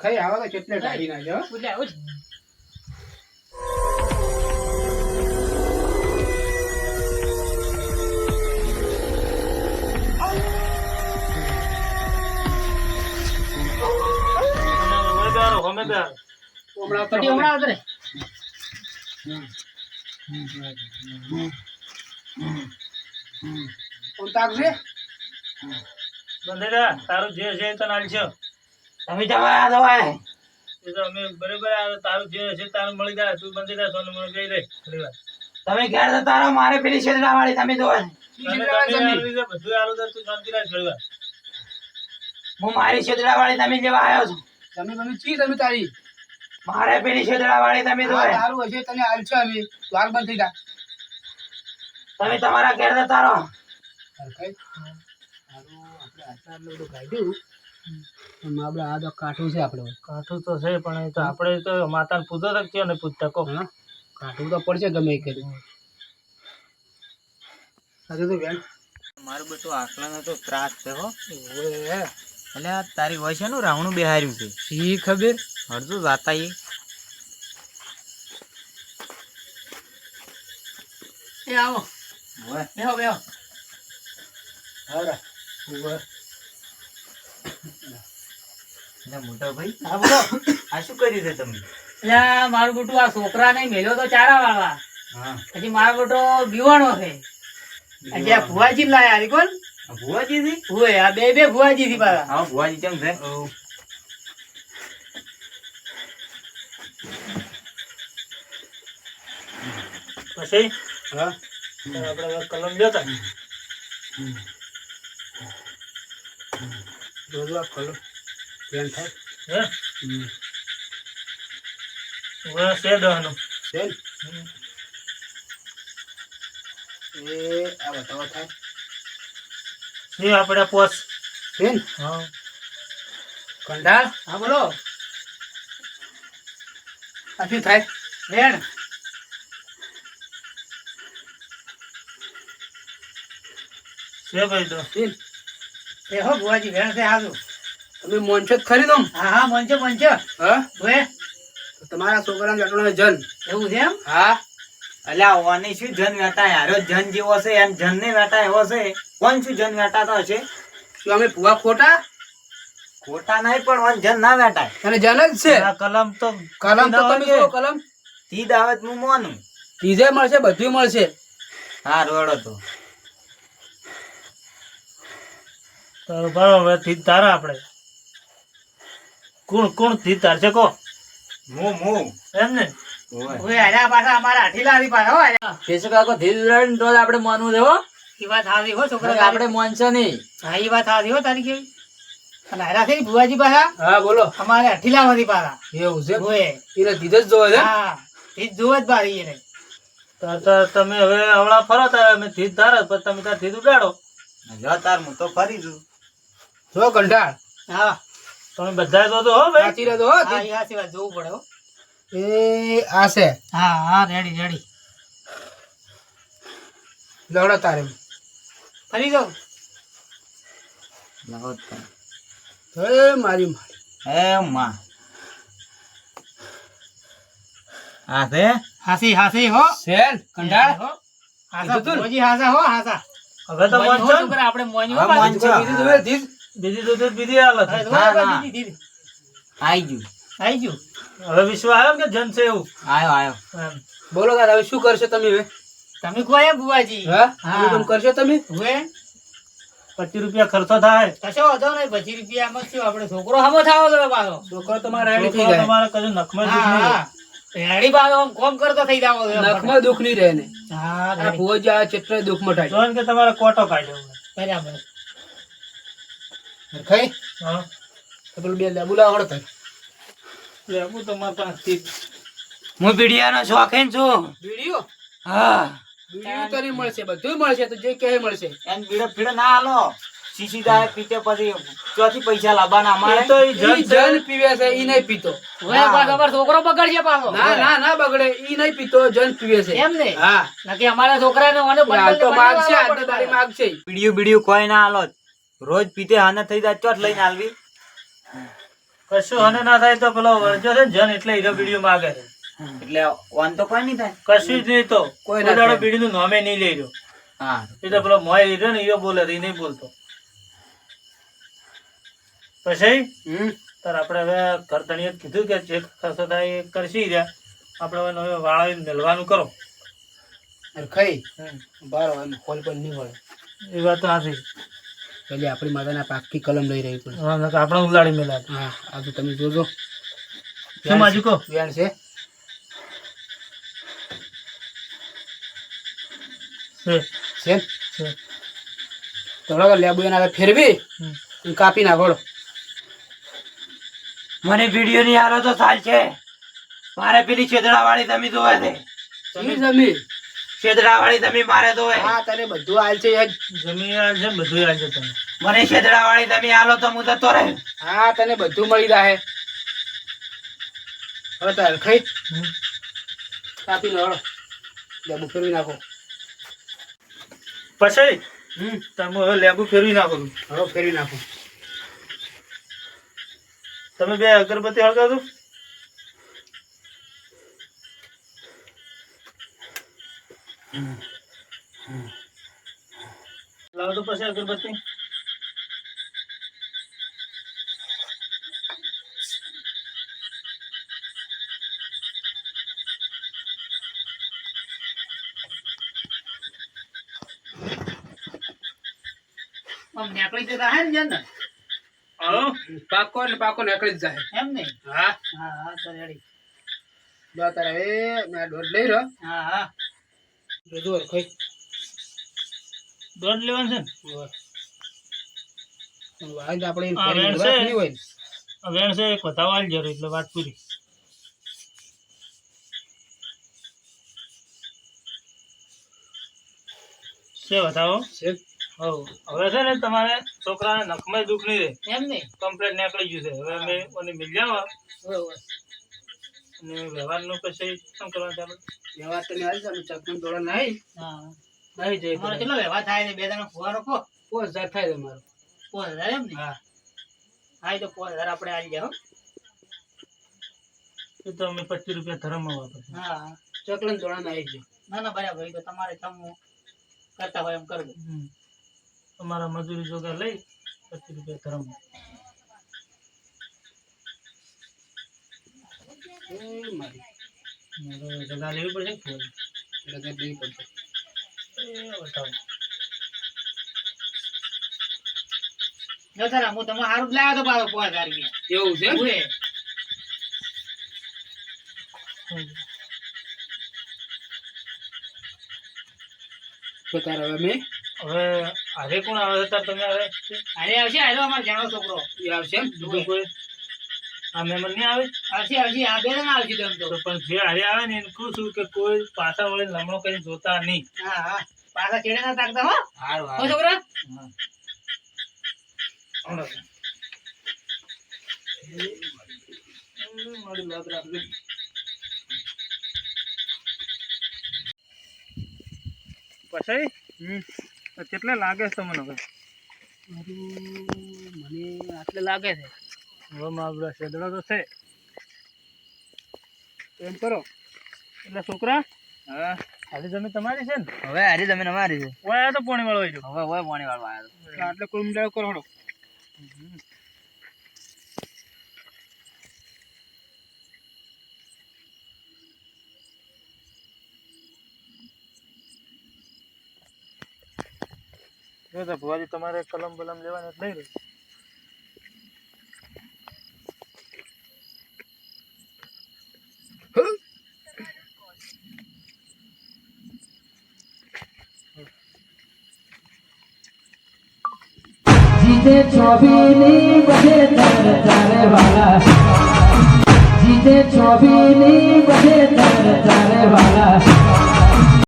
ખાઈ આવો તો કેટલે કાઢી નાખ્યો. હમણાં તો પટી હમણાં આવતો રે. કોણ તાકશે? બંધેરા તારું જે છે એ તને આલશે તમે જવા દવાય એ તો અમે બરાબર આ તારું જે છે તારું મળી જાય તું બંધેરા સોનું મને કહી દે તમે ઘેર મારે પેલી વાળી તમે બધું આલું તું શાંતિ રાખ થોડી વાર હું મારી છેદડા વાળી તમે જેવા આવ્યો છો. તમે તમે ચી તમે તારી? મારે પેલી છેદડા વાળી તમે જોવા હશે તને આલશો અમે. તું હાલ બંધ થઈ જા. તમે તમારા ઘેર જતા રહો. હરખાઈ. તારું બધું કાઢ્યું આપણે આ તો કાઠું છે આપણે. કાઠું તો છે પણ તો આપણે તો માતાને પૂછો તો કયો ને પૂછતા કહો. હા. કાઠું તો પડશે ગમે એ કરી સાચું તો બેન? મારું બેટું આકલાનો તો ત્રાસ છે હો. એટલે આ તારી વય છે ને રાવણું બેહાર્યું છે. શી ખબર? હરજુ જાતા એ એ આવો બેહો બેહો હારા. ઓએ. એટલે મોટા ભાઈ હા બોલો. આ શું કર્યું છે તમે? એટલે આ મારું બેટું આ છોકરાને મેલ્યો તો ચારા વાળવા. હા. પછી મારો બેટો બીવાણો છે. એટલે આ ભુવાજી લાયા હારી કોણ? ભુવાજી થી હોય આ બે બે ભુવાજી થી પાછા. હા ભુવાજી કેમ છે? પછી? હા. આપણે કલમ જોતા જોજો આ કલર બેન થાય હે. હવે છે દહનું બેન એ આ બતાવો થાય. એ આપણે પોસ. બેન હા. કંડાળ હા બોલો. આ શું થાય? રેણ સે ભાઈ તો. બેન એ હો ભુવાજી રેણ છે હાજુ તમે મોનછો જ ખરી દો હા હા મંચો મંચો હા? તો તમારા છોકરાને જટણો જન. એવું છે એમ? હા. અલ્યા ઓને શું જન વેટાય હારો જન જેવો છે એમ જન ને વેટાય એવો છે. કોણ શું જન વેટાતો હશે? શું અમે ભૂવા ખોટા? ખોટા નહીં પણ ઓન જન ના વેટાય અને જન જ છે. કલમ તો કલમ તો તમે જો કલમ. તી દાવત હું મોનું. તીજે મળશે બધું મળશે. હા રોડો તો. તારો બરાબર હવે થી તારા આપણે. કોણ કોણથી તાર છે કો? હું મો એમ ને? ઓય. હોય પાછા અમારા આઠી લાવી પાછા હો કેશુ કાકો ધીરે રહીને તો આપણે માનવું છે હો. ઈ વાત હારી હો છોકરા આપણે માનશે નહીં. હા ઈ વાત હારી હો તારી કેવી. અને હારા થઈ ભુવાજી પાછા? હા બોલો. અમારે આઠી લાવવાથી પાછા. એવું છે? ઓય. ઈને ત્રીજે જ જોવે છે? હા એ જોવે જ બારી એને તમે હવે હવળા ફરો તારે અમે થી ધારો પછી તમે તાર ધીર ઉડાડો. જો તાર હું તો ફરી છું. જો કંટાળ. હા. તમે બધા જો તો હો ભાઈ. સાચી રહેતો હો હા ઈ હાચી જોવું પડે હો. એ આ છે. હા હા રેડી રેડી લવડો તારે. ફરી જાઉં? લાવો તાર. એ મારી મારી હે માં. આ છે? હાસી હાસી હો. સેન કંટાળ. હો હાસા તું? હાસા હો હાસા. હવે તો મોન હો છો છોકરા આપણે હો મોન છો. બીજી બીજી દૂધ બીજી હાલત હવે ના, જોવો ના. દીદી, દીદી. આઈ ગયું. આઈ ગયું? હવે વિશ્વ આવ્યો કે જન છે એવું? આયો આયો બોલો તાર હવે શું કરશો તમે હવે? તમે કોઈ ભુવાજી. હા? હા. તમે તમે કરશો તમે? હવે? પચીસ રૂપિયા ખર્ચો થાય. કશો વાંધો નહીં પછી રૂપિયામાં શું આપણે છોકરો હમો થાવો તો પાછો. છોકરો તમારે તમારે કશું નખમાં દુખ નહીં રેડી પાછો કોમ કરતો થઈ જાવો નખમાં દુઃખ નહીં રહે ને. હા આ આ ચિત્ર દુઃખ મટાય કે તમારે કોટો કાઢ્યો. બરાબર. ખાઈ? હા. પેલું બે લેબુ લાવડો તાર લેવું તમારે પાસથી હું પીડિયાનો શોખીન છું. વીડિયો હા. વીડિયો તરી મળશે બધું મળશે તો જે કહે મળશે. એમ ભીડો ભીડો ના હાલો. શીશી દાય પીતે પછી ચોથી પૈસા લાવવાના અમારે. તો જન જન પીવે છે ઈ નહીં પીતો. હવે પાછો અમારો છોકરો બગડશે પાછો. ના ના ના બગડે. ઈ નહીં પીતો જન પીવે છે. એમ ને? હા. નક્કી અમારા છોકરાને ઓને હાલ તો માગશે હાલ તો બંડલ માગશે. બીડીયું બીડીયું કોઈ ના હાલો. રોજ પીતે હાને થઈ જાય ચોટ લઈને આલવી. કશું હને ના થાય તો પેલો વળજો છે ને જન એટલે હીરો બીડીઓ માગે છે. એટલે ઓન તો કોઈ નહીં થાય. કશું જ નહીં તો. કોઈ દાડો. બીડીનું નામે નહીં લઈ રહ્યો. હા. એ તો પેલો મોય હીરો ને હીરો બોલે એ નહીં બોલતો. પછી? તાર આપણે હવે કરતણીએ કીધું કે જે થશે થાય એ કરશી રહ્યા આપણે હવે નવે વાળાવી મેળવાનું કરો. ખાઈ. બાર હોય ખોલ પણ નહીં હોય એ વાત તો સાચી. પેલી આપણી માતાના પાકથી કલમ લઈ રહી પડે હા, આપણે ઉલાડી મેલા. હા આ તો તમે જોજો. માજી કહો? વ્યાણ છે. છે. થોડાક લેબુ એના ફેરવી. કાપી નાખો. મને વીડિયો ની હાલો તો સાલ છે. મારે પેલી છેદડા વાળી તમે જોવે છે. ઈ જમીન? છેદડા તમે મારે તો હા તને બધું હાલ છે જમીન આલ છે ને બધું આલ છે તમે મને છેદડા વાળી તમે હાલો તો હું જતો રહે. હા તને બધું મળી જાય હવે તાર ખાઈ. કાપી લો લેબુ ફેરવી નાખો. પછી? હમ. તમે હવે લેબુ ફેરવી નાખો. હળો ફેરવી નાખો. તમે બે અગરબત્તી હળગાવજો. લાવો તો પછી અગરબત્તી આમ નીકળી જતા હે ને જન ને? હાલો પાકો એટલે પાકો નીકળી જ જાય એમ ને હા હા હા તો રેડી લો તારે એ મેં દોઢ લઈ રહ્યો હા હા જોજો ખાઈ. દોઢ લેવાનું છે ને? આપણે વાત છે. નહીં હોય ને. આ વેણ છે એક વધાવ જરૂર એટલે વાત પૂરી. છે વધાવો હવ. હવે છે ને તમારે છોકરાને નખમાં દુઃખ નહીં રહે. એમ ને કમ્પ્લેટ નીકળી ગયું છે. હવે અમે ઓને મિલ્યા બરોબર. અને વ્યવહારનું પછી શું કરવાનું વ્યવહાર તમે આવી અમે ચકમન દોડા નાઈ હા. નાઈ જઈ તમારો કેટલો વ્યવહાર થાય બે જણા ફુવારો કહો પોસ હજાર થાય તમારો પોસ હજાર એમ ને? હા. હા એ તો પાંચ હજાર આપણે આવી જાઓ. એ તો અમે પચીસ રૂપિયા ધર્મમાં વાપરીએ હા. ચકલન દોડા આવી છે ના ના બરાબર. એ તો તમારે તમે કરતા હોય એમ કરજો. તમારા મજૂરી જોગા લઈ પચીસ રૂપિયા ધર્મમાં. હવે લેવી પડશે ને થોડી. રગત નહીં પડતો એ બતાવો જો તારા હું તમે સારું લાવ્યો તો પાછો પાંચ હજાર રૂપિયા એવું છે હવે હવે આજે કોણ આવે તાર તમે હવે અરે આવશે આજો અમારો જાણો છોકરો એ આવશે? કોઈ આ મહેમાન નહીં આવે? આવશે આવશે આ બે જણા આવશે તેમ તો. તો પણ જે હારે આવે ને એને કહું છું કે કોઈ પાછા વળે લમણો કરી જોતા નહીં. હા હા. પાછા ચેડે ના તાકતા હો? હારું હારું. છોકરા. મારી લાગ રાખજો પછી હમ. કેટલા લાગે છે તમને મને આટલે લાગે છે. હવે મારા શેદડો તો છે. એમ કરો. એટલે છોકરા હા. હારી જમીન તમારી છે ને? હવે હારી જમીન અમારી છે. ઓય આ તો પોણી વાળો આવ્યો હવે ઓય પાણી વાળો આવ્યો એટલે કુલ મિલાવ કરો જો તો ભુવાજી તમારે કલમ બલમ લેવાની લઈ લો જીતે ચોબીની બધે તર તારે વાલા જીતે ચોબીની બધે તર તારે વાલા